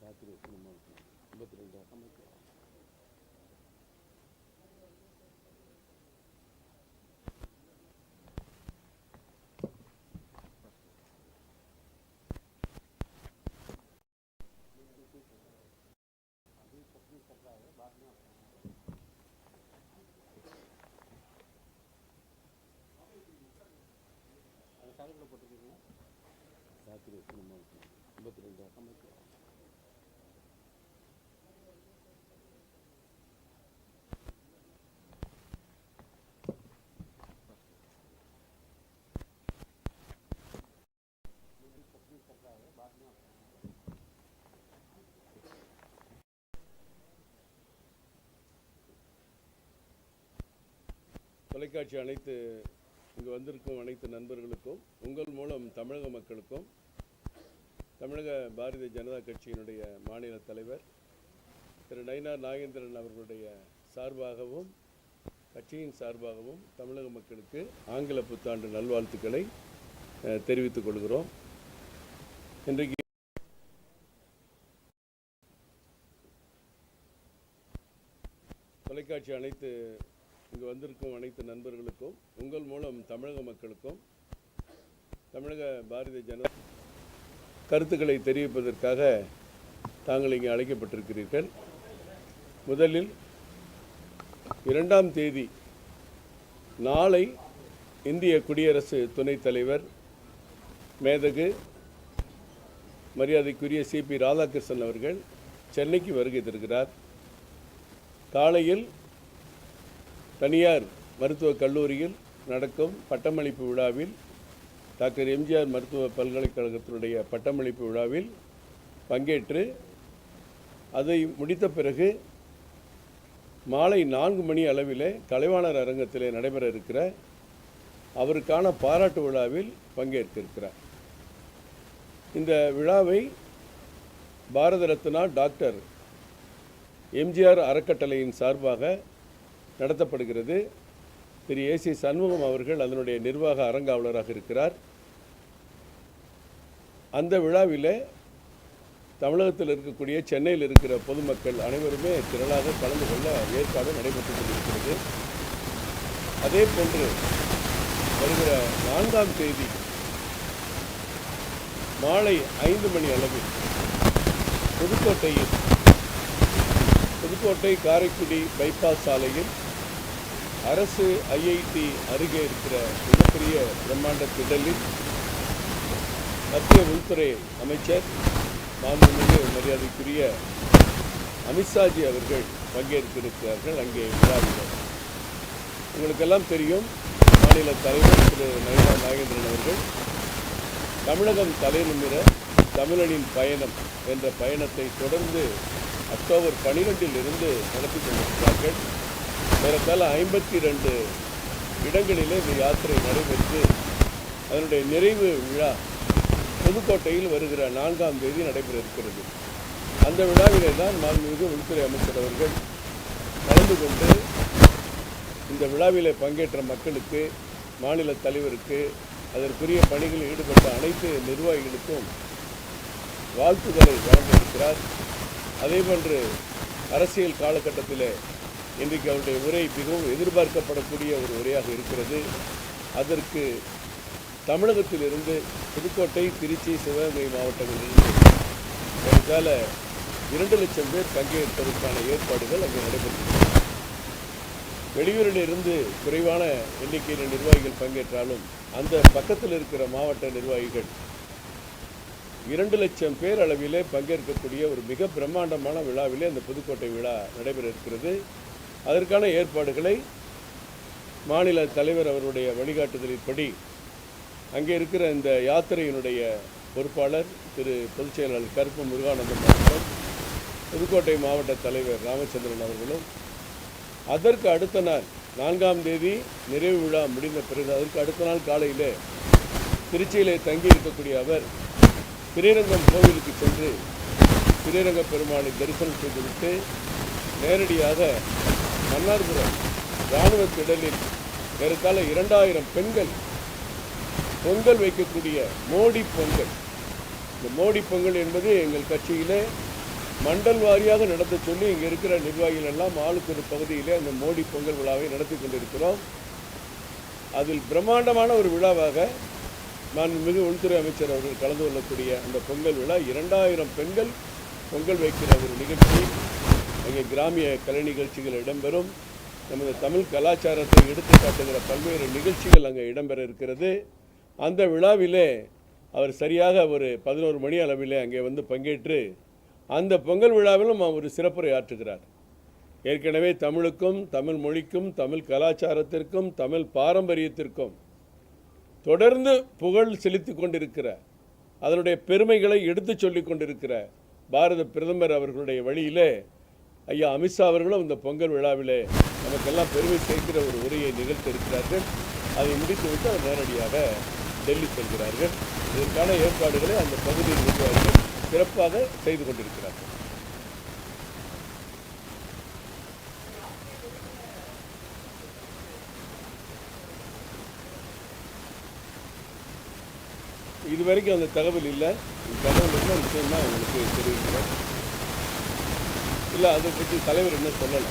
ராத்திரி எத்தனை ரெண்டு ஐம்பத்தி ரெண்டு ஐம்பத்தி ராத்திரி எத்தனை மணி ஐம்பத்தி ரெண்டு. ஐம்பத்தி தொலைக்காட்சி அனைத்து இங்கு வந்திருக்கும் அனைத்து நண்பர்களுக்கும் உங்கள் மூலம் தமிழக மக்களுக்கும் தமிழக பாரதிய ஜனதா கட்சியினுடைய மாநில தலைவர் திரு நயினார் நாகேந்திரன் அவர்களுடைய சார்பாகவும் கட்சியின் சார்பாகவும் தமிழக மக்களுக்கு ஆங்கில புத்தாண்டு நல்வாழ்த்துக்களை தெரிவித்துக் கொள்கிறோம். இன்றைக்கு தொலைக்காட்சி அனைத்து இங்கு வந்திருக்கும் அனைத்து நண்பர்களுக்கும் உங்கள் மூலம் தமிழக மக்களுக்கும் தமிழக பாரதிய ஜன கருத்துக்களை தெரிவிப்பதற்காக தாங்கள் இங்கே அழைக்கப்பட்டிருக்கிறீர்கள். முதலில் இரண்டாம் தேதி நாளை இந்திய குடியரசு துணைத் தலைவர் மேதகு மரியாதைக்குரிய சிபி ராதாகிருஷ்ணன் அவர்கள் சென்னைக்கு வருகை தருகிறார். காலையில் தனியார் மருத்துவக் கல்லூரியில் நடக்கும் பட்டமளிப்பு விழாவில் டாக்டர் எம்ஜிஆர் மருத்துவ பல்கலைக்கழகத்தினுடைய பட்டமளிப்பு விழாவில் பங்கேற்று அதை முடித்த பிறகு மாலை நான்கு மணி அளவிலே கலைவாணர் அரங்கத்திலே நடைபெற இருக்கிற அவருக்கான பாராட்டு விழாவில் பங்கேற்க இருக்கிறார் இந்த விழாவை பாரத ரத்னா டாக்டர் எம்ஜிஆர் அறக்கட்டளையின் சார்பாக நடத்தப்படுகிறது. திரு ஏசி சண்முகம் அவர்கள் அதனுடைய நிர்வாக அரங்காவலராக இருக்கிறார். அந்த விழாவில் தமிழகத்தில் இருக்கக்கூடிய சென்னையில் இருக்கிற பொதுமக்கள் அனைவருமே திரளாக கலந்து கொள்ள ஏற்பாடு நடைபெற்று கொண்டிருக்கிறது. அதே போன்று வருகிற நான்காம் தேதி மாலை ஐந்து மணி அளவில் புதுக்கோட்டையில் புதுக்கோட்டை காரைக்குடி பைபாஸ் சாலையில் அரசு ஐஐடி அருகே இருக்கிற மிகப்பெரிய பிரம்மாண்ட திடலில் மத்திய உள்துறை அமைச்சர் மாண்புமிகு மரியாதைக்குரிய அமித்ஷாஜி அவர்கள் பங்கேற்கிருக்கிறார்கள். அங்கே விழாவினர். உங்களுக்கெல்லாம் தெரியும் மாநில தலைவர் திரு. நயினா நாகேந்திரன் அவர்கள் தமிழகம் தலைநிமிர தமிழனின் பயணம் என்ற பயணத்தை தொடர்ந்து அக்டோபர் பனிரெண்டில் இருந்து நடத்தி கொண்டிருக்கிறார்கள். ஏறத்தாழ ஐம்பத்தி ரெண்டு இடங்களிலே இந்த யாத்திரை நடைபெற்று அதனுடைய நிறைவு விழா புதுக்கோட்டையில் வருகிற நான்காம் தேதி நடைபெற இருக்கிறது அந்த விழாவிலே தான் மாண்புமிகு உள்துறை அமைச்சர் அவர்கள் கலந்து கொண்டு இந்த விழாவிலே பங்கேற்ற மக்களுக்கு மாநில தலைவருக்கு அதற்குரிய பணிகளில் ஈடுபட்ட அனைத்து நிர்வாகிகளுக்கும் வாழ்த்துக்களை வழங்கியிருக்கிறார் அதேபோன்று அரசியல் காலகட்டத்திலே இன்றைக்கு அவருடைய உரை மிகவும் எதிர்பார்க்கப்படக்கூடிய ஒரு உரையாக இருக்கிறது. அதற்கு தமிழகத்திலிருந்து புதுக்கோட்டை திருச்சி சிவகங்கை மாவட்டங்களிலிருந்து ஏறத்தாழ இரண்டு லட்சம் பேர் பங்கேற்பதற்கான ஏற்பாடுகள் அங்கே நடைபெறுகின்றன வெளியூரிலிருந்து குறைவான எண்ணிக்கையில் நிர்வாகிகள் பங்கேற்றாலும் அந்த பக்கத்தில் இருக்கிற மாவட்ட நிர்வாகிகள் இரண்டு லட்சம் பேர் அளவிலே பங்கேற்கக்கூடிய ஒரு மிக பிரம்மாண்டமான விழாவிலே அந்த புதுக்கோட்டை விழா நடைபெற இருக்கிறது. அதற்கான ஏற்பாடுகளை மாநில தலைவர் அவருடைய வழிகாட்டுதலின்படி அங்கே இருக்கிற இந்த யாத்திரையினுடைய பொறுப்பாளர் திரு பொதுச் செயலாளர் கருப்பு முருகானந்தம் அவர்களும் புதுக்கோட்டை மாவட்ட தலைவர் ராமச்சந்திரன் அவர்களும் அதற்கு அடுத்த நாள் நான்காம் தேதி நிறைவு விழா முடிந்த பிறகு அதற்கு அடுத்த நாள் காலையில் திருச்சியிலே தங்கி இருக்கக்கூடிய அவர் திரைரங்கம் கோவிலுக்கு சென்று ஸ்ரீரங்க பெருமாளை தரிசனம் செய்துவிட்டு நேரடியாக மன்னார்புரம் இராணுவ திடலில் ஏறத்தாழ இரண்டாயிரம் பெண்கள் பொங்கல் வைக்கக்கூடிய மோடி பொங்கல். இந்த மோடி பொங்கல் என்பது எங்கள் கட்சியிலே மண்டல் வாரியாக நடத்த சொல்லி இங்கே இருக்கிற நிர்வாகிகள் எல்லாம் ஆளுக்கு ஒரு பகுதியிலே அந்த மோடி பொங்கல் விழாவை நடத்தி கொண்டிருக்கிறோம். அதில் பிரம்மாண்டமான ஒரு விழாவாக நான் மிகு உள்துறை அமைச்சர் அவர்கள் கலந்து கொள்ளக்கூடிய அந்த பொங்கல் விழா இரண்டாயிரம் பெண்கள் பொங்கல் வைக்கிற ஒரு நிகழ்ச்சி. இங்கே கிராமிய கலை நிகழ்ச்சிகள் இடம்பெறும். நமது தமிழ் கலாச்சாரத்தை எடுத்து காட்டுகிற பல்வேறு நிகழ்ச்சிகள் அங்கே இடம்பெற இருக்கிறது. அந்த விழாவிலே அவர் சரியாக ஒரு பதினோரு மணி அளவிலே அங்கே வந்து பங்கேற்று அந்த பொங்கல் விழாவிலும் அவர் சிறப்புரை ஆற்றுகிறார். ஏற்கனவே தமிழுக்கும் தமிழ் மொழிக்கும் தமிழ் கலாச்சாரத்திற்கும் தமிழ் பாரம்பரியத்திற்கும் தொடர்ந்து புகழ் செலுத்தி கொண்டிருக்கிற அதனுடைய பெருமைகளை எடுத்துச் சொல்லி கொண்டிருக்கிற பாரத பிரதமர் அவர்களுடைய வழியிலே ஐயா அமித்ஷா அவர்களும் இந்த பொங்கல் விழாவிலே நமக்கெல்லாம் பெருமை சேர்க்கிற ஒரு உரையை நிகழ்த்த இருக்கிறார்கள் அதை முடித்துவிட்டு அவர் நேரடியாக டெல்லி செல்கிறார்கள். இதற்கான ஏற்பாடுகளை அந்த பகுதியில் நிர்வாகிகள் சிறப்பாக செய்து கொண்டிருக்கிறார்கள். இதுவரைக்கும் அந்த தகவல் இல்லை. இந்த தகவல் இருந்தால் நிச்சயமாக உங்களுக்கு தெரிவிக்கிறேன். இல்லை அதை பற்றி தலைவர் என்ன சொல்லலை?